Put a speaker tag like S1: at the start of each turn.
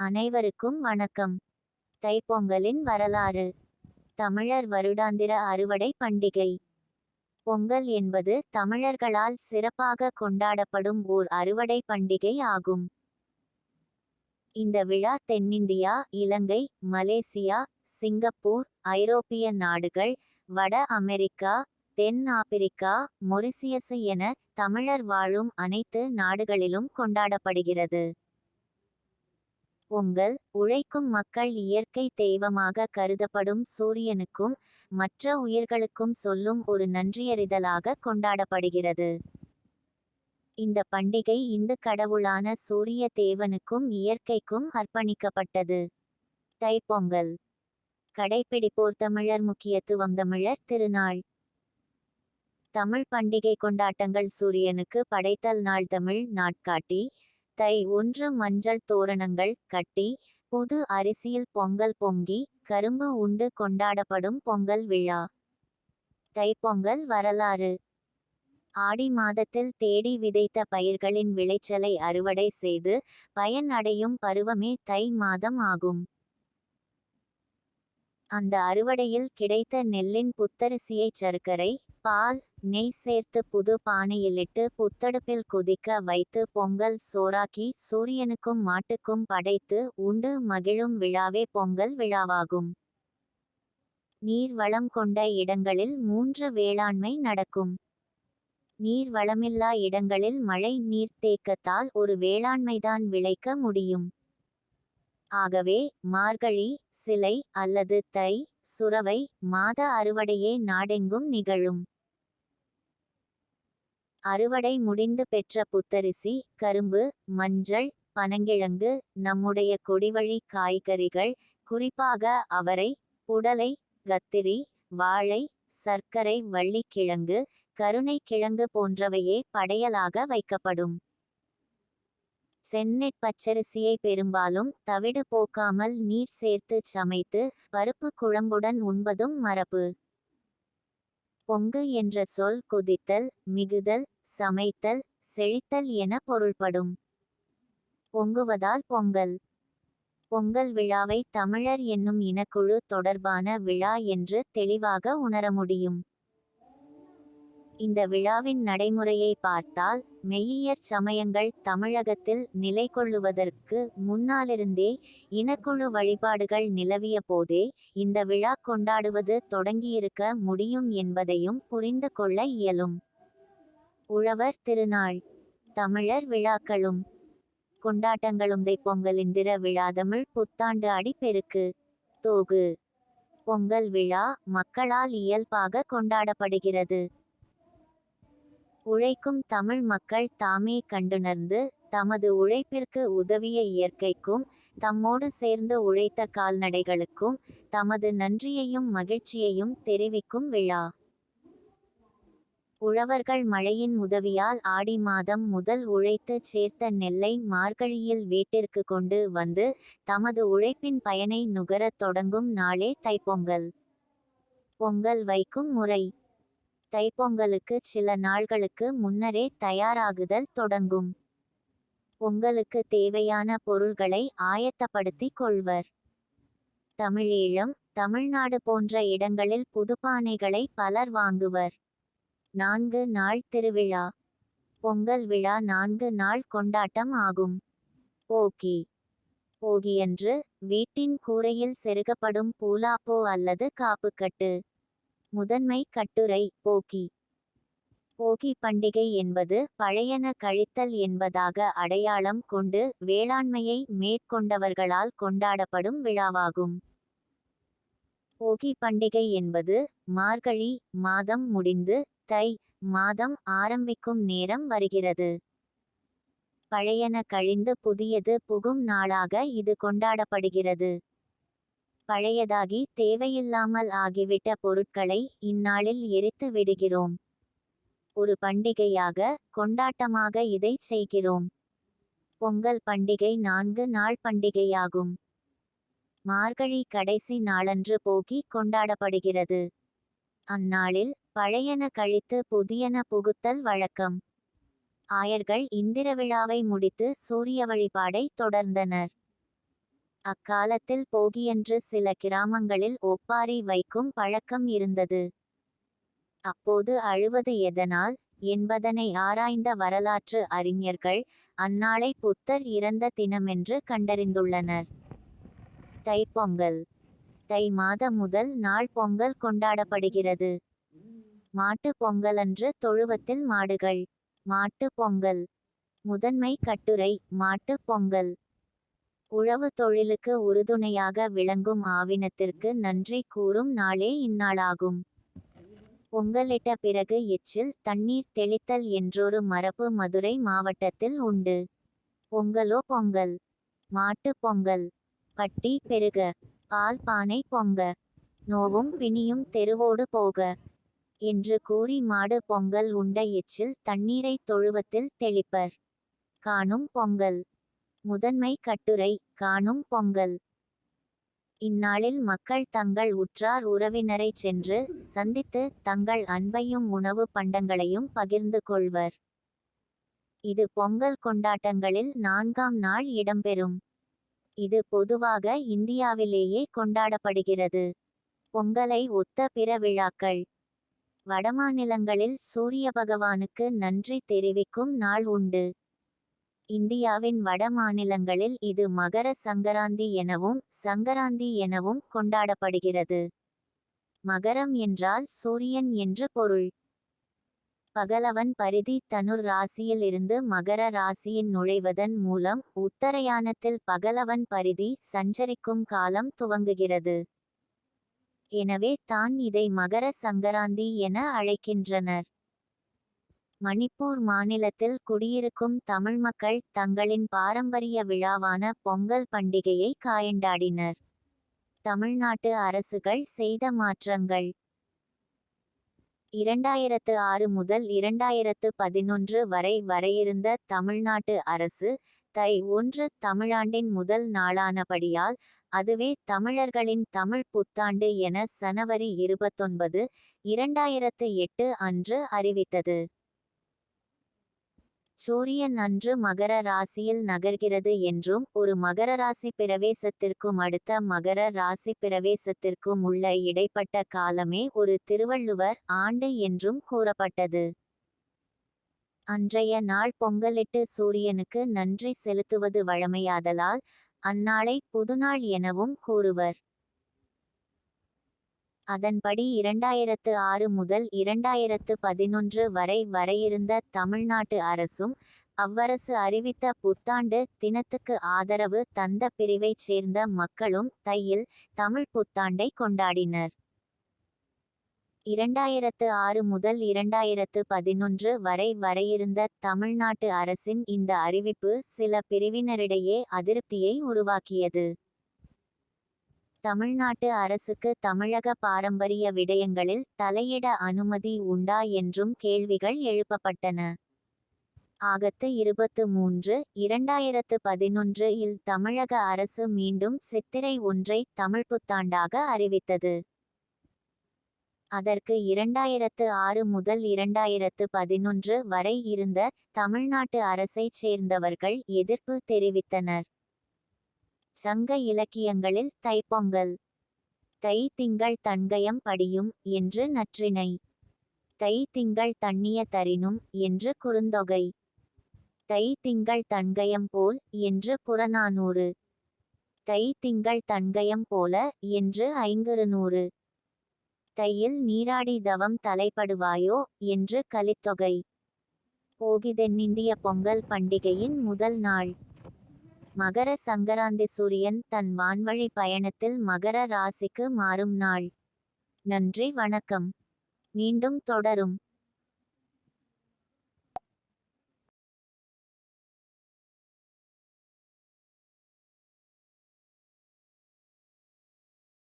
S1: அனைவருக்கும் வணக்கம். தைப்பொங்கலின் வரலாறு. தமிழர் வருடாந்திர அறுவடை பண்டிகை. பொங்கல் என்பது தமிழர்களால் சிறப்பாக கொண்டாடப்படும் ஓர் அறுவடை பண்டிகை ஆகும். இந்த விழா தென்னிந்தியா இலங்கை மலேசியா சிங்கப்பூர் ஐரோப்பிய நாடுகள் வட அமெரிக்கா தென் ஆப்பிரிக்கா மொரிசியசு என தமிழர் வாழும் அனைத்து நாடுகளிலும் கொண்டாடப்படுகிறது. பொங்கல் உழைக்கும் மக்கள் இயற்கை தெய்வமாக கருதப்படும் சூரியனுக்கும் மற்ற உயிர்களுக்கும் சொல்லும் ஒரு நன்றியறிதலாக கொண்டாடப்படுகிறது. இந்த பண்டிகை இந்து கடவுளான சூரிய தேவனுக்கும் இயற்கைக்கும் அர்ப்பணிக்கப்பட்டது. தைப்பொங்கல் கடைப்பிடிப்போர் தமிழர் முக்கியத்துவம் தமிழர் திருநாள். தமிழ் பண்டிகை கொண்டாட்டங்கள் சூரியனுக்கு படைத்தல் நாள் தமிழ் நாட்காட்டி. தை ஒன்று மஞ்சள் தோரணங்கள் கட்டி புது அரிசியில் பொங்கல் பொங்கி கரும்பு உண்டு கொண்டாடப்படும் பொங்கல் விழா. தைப்பொங்கல் வரலாறு. ஆடி மாதத்தில் தேடி விதைத்த பயிர்களின் விளைச்சலை அறுவடை செய்து பயன் அடையும் பருவமே தை மாதம் ஆகும். அந்த அறுவடையில் கிடைத்த நெல்லின் புத்தரிசியை சர்க்கரை பால் நெய் சேர்த்து புது பானையிலிட்டு புத்தடுப்பில் கொதிக்க வைத்து பொங்கல் சோறாக்கி சூரியனுக்கும் மாட்டுக்கும் படைத்து உண்டு மகிழும் விழாவே பொங்கல் விழாவாகும். நீர் வளம் கொண்ட இடங்களில் மூன்று வேளாண்மை நடக்கும். நீர் வளமில்லா இடங்களில் மழை நீர்த்தேக்கத்தால் ஒரு வேளாண்மைதான் விளைக்க முடியும். ஆகவே மார்கழி சிலை அல்லது தை சுரவை மாத அறுவடையே நாடெங்கும் நிகழும். அறுவடை முடிந்து பெற்ற புத்தரிசி கரும்பு மஞ்சள் பனங்கிழங்கு நம்முடைய கொடிவழி காய்கறிகள் குறிப்பாக அவரை புடலை கத்திரி வாழை சர்க்கரை வள்ளிக்கிழங்கு கருணைக்கிழங்கு போன்றவையே படையலாக வைக்கப்படும். செந்நெட் பச்சரிசியை பெரும்பாலும் தவிடு போக்காமல் நீர் சேர்த்து சமைத்து பருப்பு குழம்புடன் உண்பதும் மரபு. பொங்கு என்ற சொல் குதித்தல் மிகுதல் சமைத்தல் செழித்தல் என பொருள்படும். பொங்குவதால் பொங்கல். பொங்கல் விழாவை தமிழர் என்னும் இனக்குழு தொடர்பான விழா என்று தெளிவாக உணர முடியும். இந்த விழாவின் நடைமுறையை பார்த்தால் மெய்யியற் சமயங்கள் தமிழகத்தில் நிலை கொள்ளுவதற்கு முன்னாலிருந்தே இனக்குழு வழிபாடுகள் நிலவிய போதே இந்த விழா கொண்டாடுவது தொடங்கியிருக்க முடியும் என்பதையும் புரிந்து கொள்ள இயலும். உழவர் திருநாள். தமிழர் விழாக்களும். கொண்டாட்டங்களும் இந்திர விழா தமிழ் புத்தாண்டு அடிப்பெருக்கு. தோகு. பொங்கல் விழா மக்களால் இயல்பாக கொண்டாடப்படுகிறது. உழைக்கும் தமிழ் மக்கள் தாமே கண்டுணர்ந்து தமது உழைப்பிற்கு உதவிய இயற்கைக்கும் தம்மோடு சேர்ந்து உழைத்த கால்நடைகளுக்கும் தமது நன்றியையும் மகிழ்ச்சியையும் தெரிவிக்கும் விழா. உழவர்கள் மழையின் உதவியால் ஆடி மாதம் முதல் உழைத்து சேர்த்த நெல்லை மார்கழியில் வீட்டிற்கு கொண்டு வந்து தமது உழைப்பின் பயனை நுகரத் தொடங்கும் நாளே தைப்பொங்கல். பொங்கல் வைக்கும் முறை. தைப்பொங்கலுக்கு சில நாள்களுக்கு முன்னரே தயாராகுதல் தொடங்கும். பொங்கலுக்கு தேவையான பொருள்களை ஆயத்தப்படுத்திக் கொள்வர். தமிழீழம் தமிழ்நாடு போன்ற இடங்களில் புதுப்பானைகளை பலர் வாங்குவர். நான்கு நாள் திருவிழா. பொங்கல் விழா நான்கு நாள் கொண்டாட்டம் ஆகும். போகி. போகியன்று வீட்டின் கூரையில் செருகப்படும் பூலாப்போ அல்லது காப்புக்கட்டு. முதன்மை கட்டுரை போகி. போகி பண்டிகை என்பது பழையன கழித்தல் என்பதாக அடையாளம் கொண்டு வேளாண்மையை மேற்கொண்டவர்களால் கொண்டாடப்படும் விழாவாகும். போகி பண்டிகை என்பது மார்கழி மாதம் முடிந்து தை மாதம் ஆரம்பிக்கும் நேரம் வருகிறது. பழையன கழிந்து புதியது புகும் நாளாக இது கொண்டாடப்படுகிறது. பழையதாகி தேவையில்லாமல் ஆகிவிட்ட பொருட்களை இந்நாளில் எரித்து விடுகிறோம். ஒரு பண்டிகையாக கொண்டாட்டமாக இதை செய்கிறோம். பொங்கல் பண்டிகை நான்கு நாள் பண்டிகையாகும். மார்கழி கடைசி நாளன்று போகி கொண்டாடப்படுகிறது. அந்நாளில் பழையன கழித்து புதியன புகுத்தல் வழக்கம். ஆயர்கள் இந்திர விழாவை முடித்து சூரிய வழிபாடை தொடர்ந்தனர். அக்காலத்தில் போகியன்று சில கிராமங்களில் ஒப்பாரி வைக்கும் பழக்கம் இருந்தது. அப்போது அழுவது எதனால்? என்பதனை ஆராய்ந்த வரலாற்று அறிஞர்கள் அந்நாளை புத்தர் இறந்த தினமென்று கண்டறிந்துள்ளனர். தைப்பொங்கல் தை மாத முதல் நாள் பொங்கல் கொண்டாடப்படுகிறது. மாட்டு பொங்கலன்று தொழுவத்தில் மாடுகள். மாட்டு பொங்கல். முதன்மை கட்டுரை மாட்டு பொங்கல். உழவு தொழிலுக்கு உறுதுணையாக விளங்கும் ஆவினத்திற்கு நன்றி கூறும் நாளே இந்நாளாகும். பொங்கலிட்ட பிறகு எச்சில் தண்ணீர் தெளித்தல் என்றொரு மரபு மதுரை மாவட்டத்தில் உண்டு. பொங்கலோ பொங்கல். மாட்டு பொங்கல். பட்டி பெருக. பால் பானை பொங்க. நோவும் பிணியும் தெருவோடு போக. என்று கூறி மாடு பொங்கல் உண்ட எச்சில் தண்ணீரை தொழுவத்தில் தெளிப்பர். காணும் பொங்கல். முதன்மை கட்டுரை காணும் பொங்கல். இந்நாளில் மக்கள் தங்கள் உற்றார் உறவினரை சென்று சந்தித்து தங்கள் அன்பையும் உணவு பண்டங்களையும் பகிர்ந்து கொள்வர். இது பொங்கல் கொண்டாட்டங்களில் நான்காம் நாள் இடம்பெறும். இது பொதுவாக இந்தியாவிலேயே கொண்டாடப்படுகிறது. பொங்கலை ஒத்த பிற விழாக்கள். வடமாநிலங்களில் சூரிய பகவானுக்கு நன்றி தெரிவிக்கும் நாள் உண்டு. இந்தியாவின் வட மாநிலங்களில் இது மகர சங்கராந்தி எனவும் சங்கராந்தி எனவும் கொண்டாடப்படுகிறது. மகரம் என்றால் சூரியன் என்று பொருள். பகலவன் பரிதி தனுர் ராசியில் இருந்து மகர ராசியின் நுழைவதன் மூலம் உத்தரயானத்தில் பகலவன் பரிதி சஞ்சரிக்கும் காலம் துவங்குகிறது. எனவே தான் இதை மகர சங்கராந்தி என அழைக்கின்றனர். மணிப்பூர் மாநிலத்தில் குடியிருக்கும் தமிழ் மக்கள் தங்களின் பாரம்பரிய விழாவான பொங்கல் பண்டிகையை காயண்டாடினர். தமிழ்நாட்டு அரசுகள் செய்த மாற்றங்கள். இரண்டாயிரத்து ஆறு முதல் இரண்டாயிரத்து பதினொன்று வரை வரையிருந்த தமிழ்நாட்டு அரசு தை ஒன்று தமிழாண்டின் முதல் நாளானபடியால் அதுவே தமிழர்களின் தமிழ் புத்தாண்டு என சனவரி இருபத்தொன்பது இரண்டாயிரத்து எட்டு அன்று அறிவித்தது. சூரியன் அன்று மகர ராசியில் நகர்கிறது என்றும் ஒரு மகர ராசி பிரவேசத்திற்கும் அடுத்த மகர ராசி பிரவேசத்திற்கும் உள்ள இடைப்பட்ட காலமே ஒரு திருவள்ளுவர் ஆண்டு என்றும் கூறப்பட்டது. அன்றைய நாள் பொங்கலிட்டு சூரியனுக்கு நன்றி செலுத்துவது வழமையாதலால் அந்நாளை புதுநாள் எனவும் கூறுவர். அதன்படி இரண்டாயிரத்து ஆறு முதல் இரண்டாயிரத்து பதினொன்று வரை வரையிருந்த தமிழ்நாட்டு அரசும் அவ்வரசு அறிவித்த புத்தாண்டு தினத்துக்கு ஆதரவு தந்த பிரிவைச் சேர்ந்த மக்களும் தையில் தமிழ் புத்தாண்டை கொண்டாடினர். இரண்டாயிரத்து ஆறு முதல் இரண்டாயிரத்து பதினொன்று வரை வரையிருந்த தமிழ்நாட்டு அரசின் இந்த அறிவிப்பு சில பிரிவினரிடையே அதிருப்தியை உருவாக்கியது. தமிழ்நாட்டு அரசுக்கு தமிழக பாரம்பரிய விடயங்களில் தலையிட அனுமதி உண்டா என்றும் கேள்விகள் எழுப்பப்பட்டன. ஆகத்து இருபத்து மூன்று இரண்டாயிரத்து பதினொன்று இல் தமிழக அரசு மீண்டும் சித்திரை ஒன்றை தமிழ் புத்தாண்டாக அறிவித்தது. அதற்கு இரண்டாயிரத்து ஆறு முதல் இரண்டாயிரத்து பதினொன்று வரை இருந்த தமிழ்நாட்டு அரசைச் சேர்ந்தவர்கள் எதிர்ப்பு தெரிவித்தனர். சங்க இலக்கியங்களில் தைப்பொங்கல். தை திங்கள் தன்கயம் படியும் என்று நற்றினை தை திங்கள் தண்ணிய தரினும் என்று குறுந்தொகை. தை திங்கள் தன்கயம் போல் என்று புறநானூறு. தை திங்கள் தன்கயம் போல என்று ஐங்குறுநூறு தையில் நீராடி தவம் தலைப்படுவாயோ என்று கலித்தொகை. போகிதென்னிந்திய பொங்கல் பண்டிகையின் முதல் நாள். மகர சங்கராந்தி சூரியன் தன் வான்வழி பயணத்தில் மகர ராசிக்கு மாறும் நாள். நன்றி வணக்கம். மீண்டும் தொடரும்.